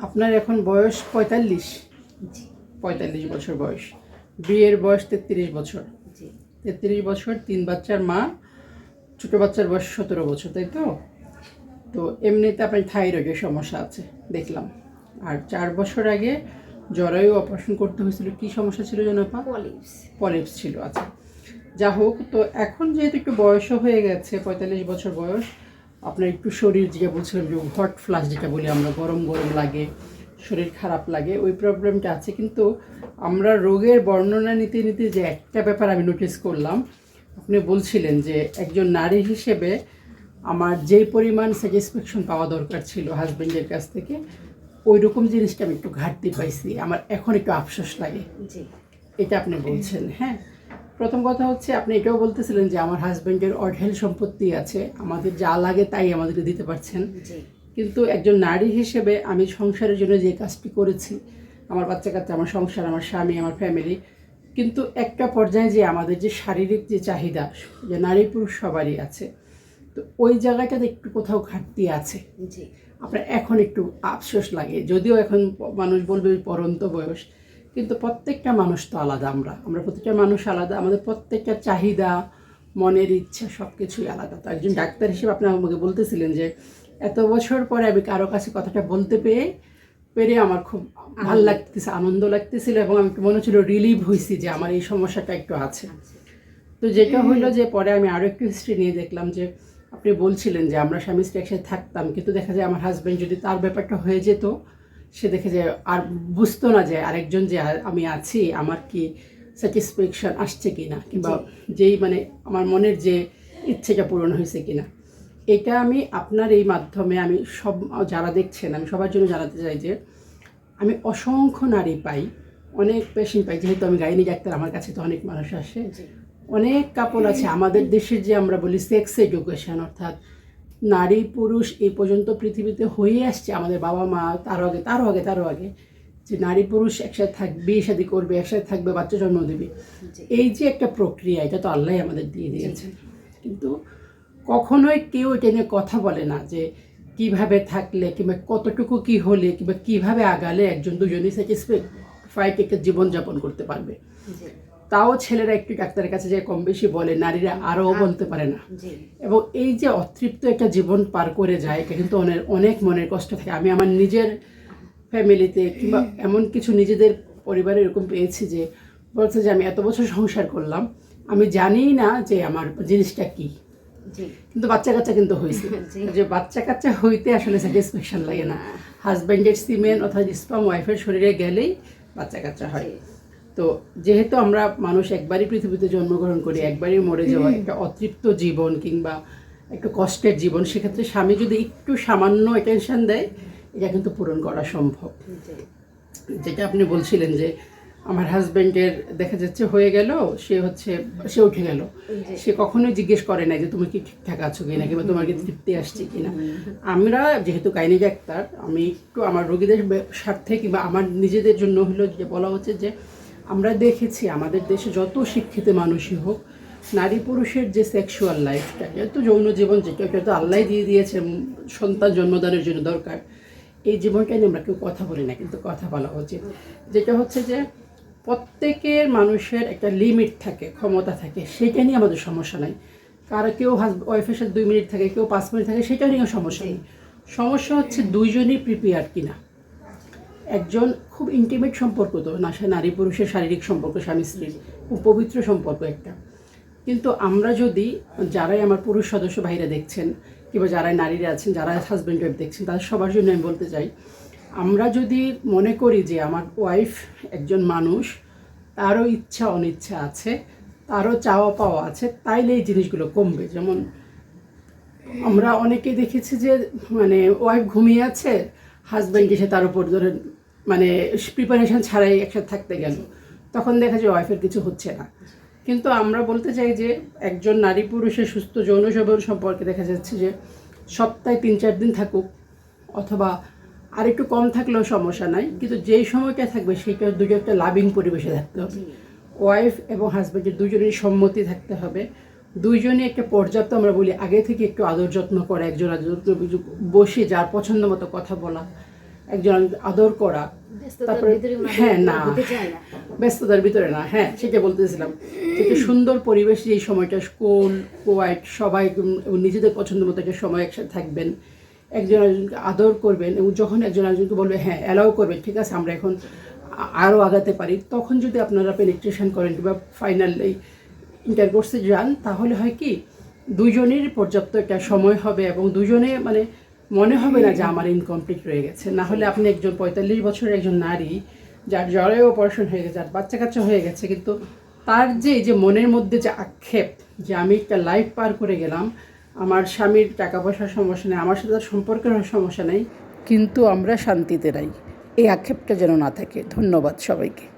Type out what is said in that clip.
আপনার এখন বয়স পঁয়তাল্লিশ। পঁয়তাল্লিশ বছর বয়স। বিয়ের বয়স তেত্রিশ বছর। তেত্রিশ বছর তিন বাচ্চার মা ছোটো বাচ্চার বয়স সতেরো বছর তাই তো? তো এমনিতে আপনার থাইরয়েডের সমস্যা আছে দেখলাম। আর চার বছর আগে জরায়ু অপারেশন করতে হয়েছিল কি সমস্যা ছিল যেন আপা? পলিপস। পলিপস ছিল আচ্ছা। যা হোক তো এখন যেহেতু একটু বয়সও হয়ে গেছে পঁয়তাল্লিশ বছর বয়স আপনার একটু শরীর যেটা বলছিলাম যে হট ফ্লাশ যেটা বলি আমরা গরম গরম লাগে শরীর খারাপ লাগে ওই প্রবলেমটা আছে। কিন্তু আমরা রোগের বর্ণনা নিতে নিতে যে একটা ব্যাপার আমি নোটিস করলাম আপনি বলছিলেন যে একজন নারী হিসেবে আমার যেই পরিমাণ স্যাটিসফ্যাকশন পাওয়া দরকার ছিল হাজবেন্ডের কাছ থেকে ওই রকম জিনিসটা আমি একটু ঘাটতি পাইছি। আমার এখন একটু আফসোস লাগে। জি। এটা আপনি বলছেন হ্যাঁ? প্রথম কথা হচ্ছে আপনি এটাও বলতেছিলেন যে আমার হাজব্যান্ডের অঢেল সম্পত্তি আছে আমাদের যা লাগে তাই আমাদেরকে দিতে পারছেন। কিন্তু একজন নারী হিসেবে আমি সংসারের জন্য যে কাজটি করেছি আমার বাচ্চা কাচ্চা আমার সংসার আমার স্বামী আমার ফ্যামিলি কিন্তু একটা পর্যায়ে যে আমাদের যে শারীরিক যে চাহিদা যে নারী পুরুষ সবারই আছে তো ওই জায়গাটাতে একটু কোথাও ঘাটতি আছে। আপনার এখন একটু আফসোস লাগে যদিও এখন মানুষ বলবে পরন্ত বয়স কিন্তু প্রত্যেকটা মানুষ তো আলাদা আমরা। আমরা প্রত্যেকটা মানুষ আলাদা আমাদের প্রত্যেকটা চাহিদা মনের ইচ্ছা সব কিছুই আলাদা। তো একজন ডাক্তার হিসেবে আপনি আমাকে বলতেছিলেন যে এত বছর পরে আমি কারও কাছে কথাটা বলতে পেয়ে পেরে আমার খুব ভালো লাগতেছে আনন্দ লাগতেছিল এবং আমি মনে হচ্ছিল রিলিভ হয়েছি যে আমার এই সমস্যাটা একটু আছে। আচ্ছা। তো যেটা হইল যে পরে আমি আরও একটু হিস্ট্রি নিয়ে দেখলাম যে আপনি বলছিলেন যে আমরা স্বামী স্ত্রী একসাথে থাকতাম কিন্তু দেখা যায় আমার হাজব্যান্ড যদি তার ব্যাপারটা হয়ে যেত সে দেখে যে আর বুঝতো না যে আরেকজন যে আমি আছি আমার কি স্যাটিসফ্যাকশন আসছে কি না কিংবা যেই মানে আমার মনের যে ইচ্ছেটা পূরণ হয়েছে কি না এটা আমি আপনার এই মাধ্যমে আমি সব যারা দেখছেন আমি সবার জন্য জানাতে চাই যে আমি অসংখ্য নারী পাই অনেক পেশেন্ট পাই। যেহেতু আমি গাইনি ডাক্তার আমার কাছে তো অনেক মানুষ আসে। অনেক কাপল আছে। আমাদের দেশের যে আমরা বলি সেক্স এডুকেশন অর্থাৎ নারী পুরুষ এই পর্যন্ত পৃথিবীতে হয়ে আসছে। আমাদের বাবা মা তারও আগে তারও আগে তারও আগে যে নারী পুরুষ একসাথে থাকবে বিয়ে শাদী করবে একসাথে থাকবে বাচ্চা জন্ম দেবে। এই যে একটা প্রক্রিয়া এটা তো আল্লাহ আমাদের দিয়ে দিয়েছেন কিন্তু কখনোই কেউ এটা নিয়ে কথা বলে না যে কীভাবে থাকলে কিংবা কতটুকু কি হলে কিংবা কীভাবে আগালে একজন দুজনই স্যাটিসফাইড একটা জীবনযাপন করতে পারবে। তাও ছেলেরা একটু ডাক্তারের কাছে যে কম বেশি বলে নারীরা আরও বলতে পারে না। এবং এই যে অতৃপ্ত একটা জীবন পার করে যায় এটা কিন্তু অনেক অনেক মনের কষ্ট থাকে। আমি আমার নিজের ফ্যামিলিতে কিংবা এমন কিছু নিজেদের পরিবারে এরকম পেয়েছি যে বলছে যে আমি এত বছর সংসার করলাম আমি জানিই না যে আমার জিনিসটা কি। কিন্তু বাচ্চা কাচ্চা কিন্তু হয়েছে। যে বাচ্চা কাচ্চা হইতে আসলে স্যাটিসফ্যাকশন লাগে না। হাজব্যান্ডের সিমেন অর্থাৎ স্পাম ওয়াইফের শরীরে গেলেই বাচ্চা কাচ্চা হয়। তো যেহেতু আমরা মানুষ একবারই পৃথিবীতে জন্মগ্রহণ করি একবারই মরে যাওয়া একটা অতৃপ্ত জীবন কিংবা একটু কষ্টের জীবন সেক্ষেত্রে স্বামী যদি একটু সামান্য অ্যাটেনশন দেয় এটা কিন্তু পূরণ করা সম্ভব। যেটা আপনি বলছিলেন যে আমার হাজব্যান্ডের দেখা যাচ্ছে হয়ে গেল সে হচ্ছে সে উঠে গেল। সে কখনোই জিজ্ঞেস করে না যে তুমি কি ঠিকঠাক আছো কিনা কিংবা তোমার কি তৃপ্তি আসছে কিনা। আমরা যেহেতু গাইনি ডাক্তার আমি একটু আমার রোগীদের স্বার্থে কিংবা আমার নিজেদের জন্য হলো যে বলা হচ্ছে যে আমরা দেখেছি আমাদের দেশে যত শিক্ষিত মানুষই হোক, নারী পুরুষের যে সেক্সুয়াল লাইফটা যেহেতু যৌন জীবন যেটা ওটা তো আল্লাহ দিয়ে দিয়েছে সন্তান জন্মদানের জন্য দরকার। এই জীবনটা নিয়ে আমরা কেউ কথা বলি না, কিন্তু কথা বলা উচিত। যেটা হচ্ছে যে, প্রত্যেকের মানুষের একটা লিমিট থাকে, ক্ষমতা থাকে, সেটা নিয়ে আমাদের সমস্যা নাই। কারও কেউ ওয়াইফের সাথে দুই মিনিট থাকে, কেউ পাঁচ মিনিট থাকে, সেটা নিয়েও সমস্যা নেই। সমস্যা হচ্ছে দুইজনই প্রিপেয়ার কিনা। একজন খুব ইন্টিমেট সম্পর্ক তো, না সে নারী পুরুষের শারীরিক সম্পর্ক, স্বামী স্ত্রীর, খুব পবিত্র সম্পর্ক একটা। কিন্তু আমরা যদি যারাই আমার পুরুষ সদস্য বাইরে দেখছেন, কিংবা যারাই নারীরা আছেন, যারা হাজব্যান্ড ওয়াইফ দেখছেন, তাদের সবার জন্য আমি বলতে চাই, আমরা যদি মনে করি যে আমার ওয়াইফ একজন মানুষ, তারও ইচ্ছা অনিচ্ছা আছে, তারও চাওয়া পাওয়া আছে, তাইলে এই জিনিসগুলো কমবে। যেমন আমরা অনেকে দেখেছি যে মানে ওয়াইফ ঘুমিয়ে আছে হাজব্যান্ড এসে তার উপর ধরে মানে প্রিপারেশন ছাড়াই একসাথে থাকতে গেল। তখন দেখা যায় ওয়াইফের কিছু হচ্ছে না। কিন্তু আমরা বলতে চাই যে একজন নারী পুরুষের সুস্থ যৌন সবল সম্পর্কে দেখা যাচ্ছে যে সপ্তাহে তিন চার দিন থাকুক অথবা আর একটু কম থাকলেও সমস্যা নাই, কিন্তু যেই সময়টা থাকবে সেইটা দুটো একটা লাভিং পরিবেশে থাকতে হবে। ওয়াইফ এবং হাজব্যান্ডের দুজনের সম্মতি থাকতে হবে। দুইজনে একটা পর্যাপ্ত আমরা বলি আগে থেকে একটু আদর যত্ন করা, একজন আদর বসে যার পছন্দ মতো কথা বলা একজন আদর করা তারপরে হ্যাঁ না। ব্যস্ততার ভিতরে না। হ্যাঁ সেটা বলতেছিলাম। একটা সুন্দর পরিবেশ এই সময়টা স্কুল কোয়াইট সবাই নিজেদের পছন্দ মতো একটা সময় একসাথে থাকবেন। একজন একজনকে আদর করবেন এবং যখন একজন একজনকে বলবে হ্যাঁ অ্যালাউ করবেন ঠিক আছে আমরা এখন আরও আগাতে পারি। তখন যদি আপনারা পেনিট্রেশন করেন কিংবা ফাইনাল এই ইন্টারকোর্সে যান তাহলে হয় কি দুজনের পর্যাপ্ত একটা সময় হবে এবং দুজনে মানে মনে হবে না যে আমার ইনকমপ্লিট রয়ে গেছে। না হলে আপনি একজন পঁয়তাল্লিশ বছরের একজন নারী যার জ্বরে অপারেশন হয়ে গেছে যার বাচ্চা কাচ্চা হয়ে গেছে কিন্তু তার যে যে মনের মধ্যে যে আক্ষেপ যে আমি একটা লাইফ পার করে গেলাম আমার স্বামীর টাকা পয়সার সমস্যা নেই আমার সাথে তার সম্পর্কের সমস্যা নেই কিন্তু আমরা শান্তিতে নাই। এই আক্ষেপটা যেন না থাকে। ধন্যবাদ সবাইকে।